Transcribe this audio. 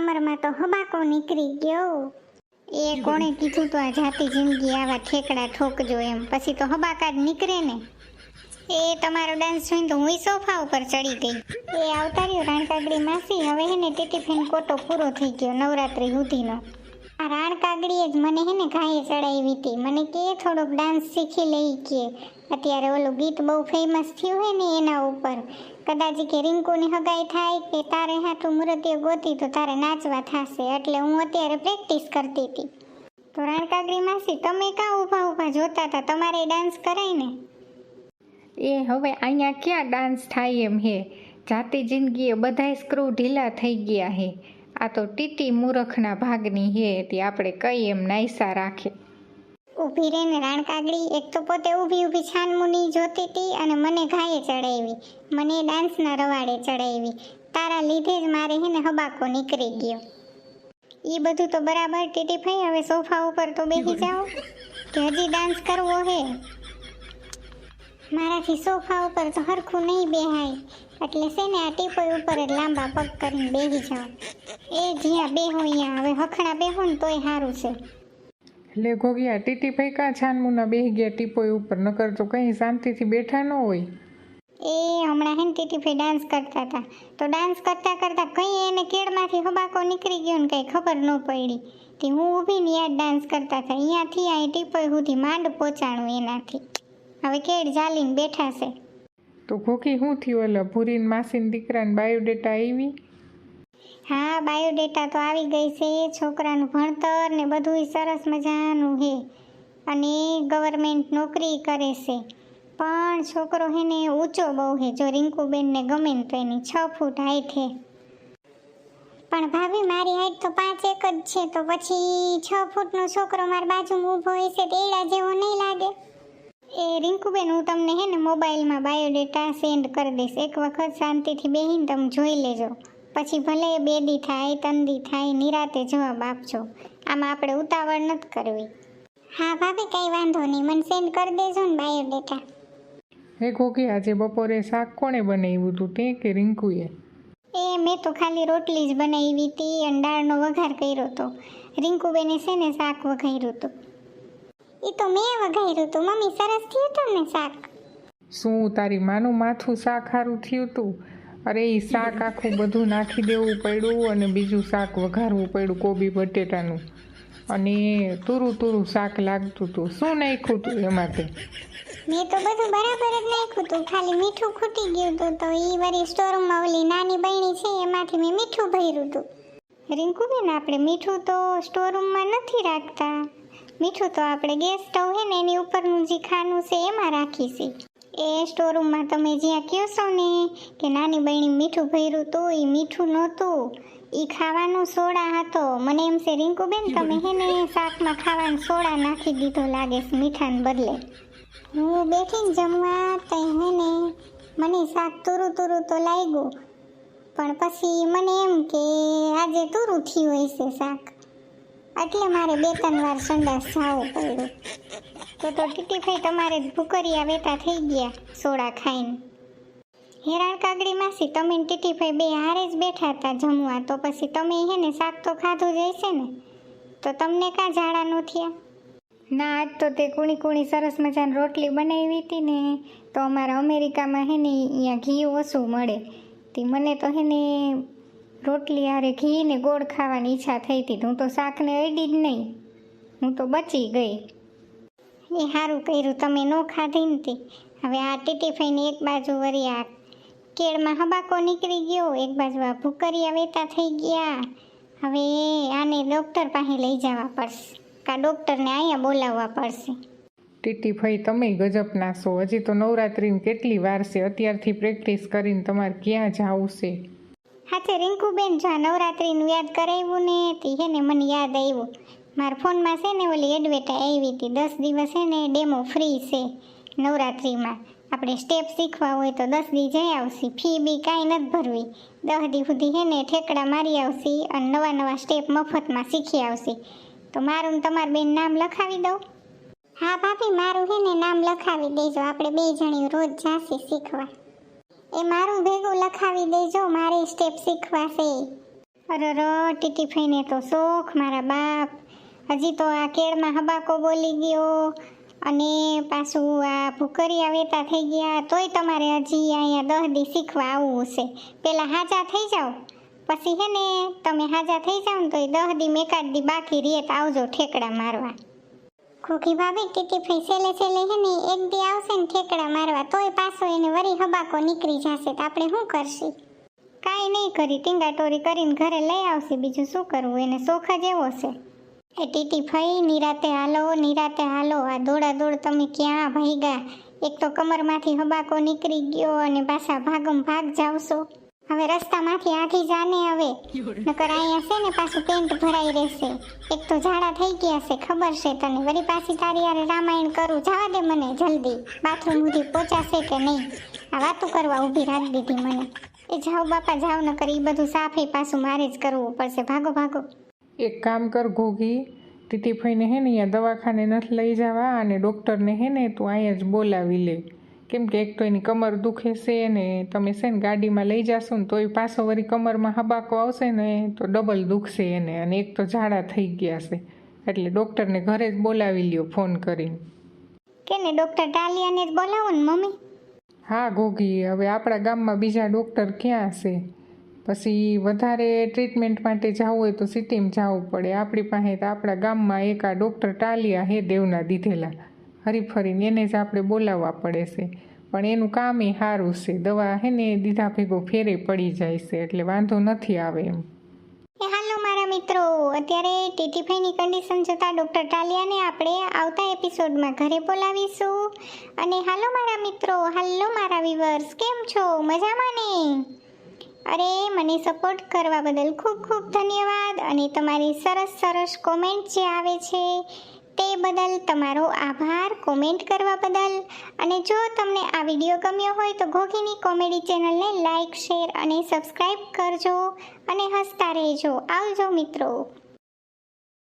કમરમાં તો હબાકો નીકળી ગયો. એ કોણે કીધું તો આ જાતિ જિંદગી આવા ઠેકડા ઠોકજો એમ. પછી તો હબાકા જ નીકળે ને. એ તમારો ડાન્સ જોઈને તો હું સોફા ઉપર ચડી ગઈ. એ આવતા રહ્યો રાણકાગડી માસી. હવે એને ને કોટો પૂરો થઈ ગયો નવરાત્રી સુધીનો. આ રાણકાગડીએ જ મને હે ને ઘાએ ચડાવી હતી. મને કે થોડોક ડાન્સ શીખી લઈ કે. અત્યારે ઓલું ગીત બહુ ફેમસ થયું હે ને એના ઉપર. કદાચ કે રિંકુની હગાઈ થાય કે તારે હાથું મૂર્તિઓ ગોતી તો તારે નાચવા થશે. એટલે હું અત્યારે પ્રેક્ટિસ કરતી હતી. તો રાણકાગડી માસી, તમે કાં ઊભા ઊભા જોતા હતા? તમારે ડાન્સ કરાય ને? એ હવે અહીંયા ક્યાં ડાન્સ થાય એમ હે? જાતિ જિંદગીએ બધાય સ્ક્રૂ ઢીલા થઈ ગયા હે. આ તો ટીટી મૂરખના ભાગની હે તે આપણે કઈ એમ નાયસા રાખે. ઊભી રહીને રાણકાગડી એક તો પોતે ઊભી ઊભી છાનમુની જોતી હતી અને મને ઘાયે ચડાવી, મને ડાન્સના રવાડે ચડાવી, તારા લીધે જ મારે હે ને હબાકો નીકળી ગયો. એ બધું તો બરાબર ટીટી ભાઈ, હવે સોફા ઉપર તો બેસી જાઓ, કે હજી ડાન્સ કરવો હે? મારાથી સોફા ઉપર તો હરખું નહીં બેહાય. એટલે છે ને આ ટીપોઈ ઉપર જ લાંબા પગ કરીને બેસી જાઓ એ જ્યાં બેહો અહીંયા હવે હખણા બેહો ને તોય સારું છે. લે ગોગિયા ટીટી ભાઈ કાં છાનમુના બેહી ગયા ટીપોઈ ઉપર? નકર તો કંઈ શાંતિથી બેઠા ન હોય. એ હમણાં હે ને ટીટીફી ડાન્સ કરતા હતા. તો ડાન્સ કરતા કરતા કઈ એને કેળમાંથી હબાકો નીકળી ગયો ને કઈ ખબર ન પડી. તે હું ઊભી ને યાદ ડાન્સ કરતા હતા. અહીંયાથી આ ટીપોય સુધી માંડ પહોંચાણું એનાથી. હવે કેળ ચાલીને બેઠા છે. તો ગોગી શું થયું એટલે ભૂરીન માસીન દીકરાને બાયોડેટા આવી હા બાયોડેટા તો આવી ગઈ છે. છોકરાનું ભણતર ને બધુંય સરસ મજાનું છે. અને ગવર્મેન્ટ નોકરી કરે છે. પણ છોકરો હે ને ઊંચો બહુ છે. જો રિંકુબેનને ગમે ને તો એની છ ફૂટ હાઈટ હે પણ ભાભી મારી હાઈટ તો પાંચ એક જ છે. તો પછી છ ફૂટનો છોકરો મારી બાજુમાં ઊભો હોય છે તો એડા જેવો નહીં લાગે. એ રિંકુબેન હું તમને હે ને મોબાઈલમાં બાયોડેટા સેન્ડ કરી દઈશ. એક વખત શાંતિથી બેહીને તમે જોઈ લેજો. પછી ભલે બે દી થાય તંદી થાય નિરાતે જવાબ આપજો. આમાં આપણે ઉતાવળ નથી કરવી. હા ભાભી કંઈ વાંધો નહીં. મને સેન્ડ કરી દેજો ને બાયોડેટા. હે ગોગી આજે બપોરે શાક કોણે બનાવ્યું હતું તે કે રિંકુએ? એ મેં તો ખાલી રોટલી જ બનાવી હતી અને દાળનો વઘાર કર્યો હતો રિંકુબેને છે ને શાક વઘાર્યું હતું. એ તો મેં વઘાર્યું હતું મમ્મી સરસ થયું હતું ને શાક? શું તારી માનું માથું શાક સારું થયું હતું અરે એ શાક આખું બધું નાખી દેવું પડ્યું અને બીજું શાક વઘારવું પડ્યું કોબી બટેટાનું. અને તુરું તુરું શાક લાગતું હતું શું નાખ્યું હતું એમાં તે મેં તો બધું બરાબર જ નાખ્યું હતું ખાલી મીઠું ખૂટી ગયું હતું તો એ વળી સ્ટોરમાં ઓલી નાની બહેણી છે એમાંથી મેં મીઠું ભર્યું હતું રિંકુબેન આપણે મીઠું તો સ્ટોરૂમમાં નથી રાખતા. મીઠું તો આપણે ગેસ સ્ટવ છે ને એની ઉપરનું જે ખાનું છે એમાં રાખીશું એ સ્ટોરૂમમાં તમે જ્યાં કહેશો ને કે નાની બહેણી મીઠું ભર્યું તો એ મીઠું નહોતું. એ ખાવાનો સોડા હતો. મને એમ છે રિંકુબેન તમે હે ને શાકમાં ખાવાનો સોડા નાખી દીધો લાગે છે મીઠાને બદલે. હું બેઠીને જમવા તો હે ને મને શાક તુરું તુરું તો લાગ્યું. પણ પછી મને એમ કે આજે તુરું થયું હશે શાક. એટલે મારે બે ત્રણ વાર સંડાસ જવું પડ્યું. તો તો ટીટીભાઈ તમારે ભૂકરિયા વેતા થઈ ગયા સોડા ખાઈને. હેરાણ કાગડી માસી, તમે ને ટીટીભાઈ બે હારે જ બેઠા હતા જમવા. તો પછી તમે હે ને શાક તો ખાધું જ હશે ને? તો તમને કાં ઝાડા ન થયા? ના, આજ તો તે કુણી કુણી સરસ મજાની રોટલી બનાવી હતી ને. તો અમારા અમેરિકામાં હે ને અહીંયા ઘી ઓછું મળે. તે મને તો હે ને રોટલી હારે ઘી ને ગોળ ખાવાની ઈચ્છા થઈ હતી. હું તો શાકને અડી જ નહીં. હું તો બચી ગઈ. એ સારું કર્યું, તમે ન ખાધી ને તે. હવે આ ટીટીફાઈને એક બાજુ વરી આ કેળમાં હબાકો નીકળી ગયો, એક બાજુ આ ભૂકરિયા વેતા થઈ ગયા. હવે આને ડૉક્ટર પાસે લઈ જવા પડશે. કા ડૉક્ટરને અહીંયા બોલાવવા પડશે. ટીટી ભાઈ તમે ગજબના છો હજી તો નવરાત્રિની કેટલી વાર છે. અત્યારથી પ્રેક્ટિસ કરીને તમારે ક્યાં જવું છે? હાથે રિંકુબેન જો આ નવરાત્રિનું યાદ કરાવ્યું ને તે હે ને મને યાદ આવ્યું. મારા ફોનમાં છે ને ઓલી એડવેટા આવી હતી, દસ દિવસ છે ને ડેમો ફ્રી છે નવરાત્રિમાં. આપણે સ્ટેપ શીખવા હોય તો દસ દી જઈ આવશે, ફી બી કાંઈ નથી ભરવી. દસ દી સુધી હે ને ઠેકડા મારી આવશે અને નવા નવા સ્ટેપ મફતમાં શીખી આવશે. તો મારું તમારું બેન નામ લખાવી દઉં? હા ભાભી, મારું હે ને નામ લખાવી દેજો. આપણે બે જણી રોજ જાશી શીખવા. એ મારું ભેગું લખાવી દેજો, મારે સ્ટેપ શીખવા છે અરે ર, ટીટી ફઈને તો શોખ, મારા બાપ. હજી તો આ કેળમાં હબાકો બોલી ગયો. અને પાછું આ ભૂકરિયા વેતા થઈ ગયા, તોય તમારે હજી અહીંયા દહ દી શીખવા આવવું છે પેલા હાજા થઈ જાઓ. પછી હે ને, તમે હાજા થઈ જાઓ ને તો એ દહ દી એકાદ દી બાકી રેત આવજો ઠેકડા મારવા. ખોખી ભાભી ટીટી ફઈ સેલે સેલે હે ને, એક દી આવશે ને ઠેકડા મારવા, તોય પાછો એને વરી હબાકો નીકળી જશે, તો આપણે શું કરશી? કાંઈ નહીં કરી, ટીંગાટોરી કરીને ઘરે લઈ આવશે, બીજું શું કરવું, એને શોખ જ એવો છે. એ ટીટી ફઈ નિરાતે હાલો નિરાતે હાલો, આ દોડા દોડ તમે ક્યાં ભાગ્યા એક તો કમરમાંથી હબાકો નીકળી ગયો અને પાછા ભાગમ ભાગ જાવશો. હવે રસ્તામાંથી આથી જાને હવે. નકર અહીંયા છે ને પાછું પેન્ટ ભરાઈ રહેશે. એક તો ઝાડા થઈ ગયા છે, ખબર છે તને. વળી પાછી તારી યારે રામાયણ કરું. જવા દે મને જલ્દી. બાથરૂમ સુધી પહોંચાશે કે નહીં? આ વાતું કરવા ઊભી રાખી દીધી મને. એ જાઓ બાપા, જાઓ, નકર એ બધું સાફે પાછું મારે જ કરવું પડશે. ભાગો ભાગો. એક કામ કર ઘોઘી ટીટી ફઈને હે ને અહીંયા દવાખાને નથી લઈ જવા અને ડૉક્ટરને હે ને તું અહીંયા જ બોલાવી લે. કેમ કે એક તો એની કમર દુખે છે ને તમે છે ને ગાડીમાં લઈ જાશો ને તોય પાછો વળી કમરમાં હબાકો આવશે ને તો ડબલ દુખશે એને અને એક તો ઝાડા થઈ ગયા છે. એટલે ડૉક્ટરને ઘરે જ બોલાવી લ્યો ફોન કરીને. કેને ડોક્ટર ટાલિયાને જ બોલાવો ને મમ્મી? હા ઘોઘી હવે આપણા ગામમાં બીજા ડૉક્ટર ક્યાં છે? પછી વધારે ટ્રીટમેન્ટ માટે જવું હોય તો સિટીમાં જવું પડે. આપણી પાસે તો આપણા ગામમાં એક આ ડૉક્ટર ટાલિયા હે દેવના દીધેલા. હરીફરીને એને જ આપણે બોલાવવા પડે છે. પણ એનું કામ એ સારું છે. દવા હે ને દીધા ભેગો ફેરે પડી જાય છે, એટલે વાંધો નથી આવે એમ. એ હાલો મારા મિત્રો, અત્યારે ટીટીફાઈની કન્ડિશન જોતા ડૉક્ટર ટાલિયાને આપણે આવતા એપિસોડમાં ઘરે બોલાવીશું. અને હાલો મારા મિત્રો, હાલો મારા વિવર્સ કેમ છો? મજામાં ને? અરે, મને સપોર્ટ કરવા બદલ ખૂબ ખૂબ ધન્યવાદ. અને તમારી સરસ સરસ કોમેન્ટ જે આવે છે તે બદલ તમારો આભાર. કોમેન્ટ કરવા બદલ. અને જો તમને આ વીડિયો ગમ્યો હોય તો ઘોઘીની કોમેડી ચેનલને લાઈક શેર અને સબસ્ક્રાઈબ કરજો અને હસતા રહેજો. આવજો મિત્રો.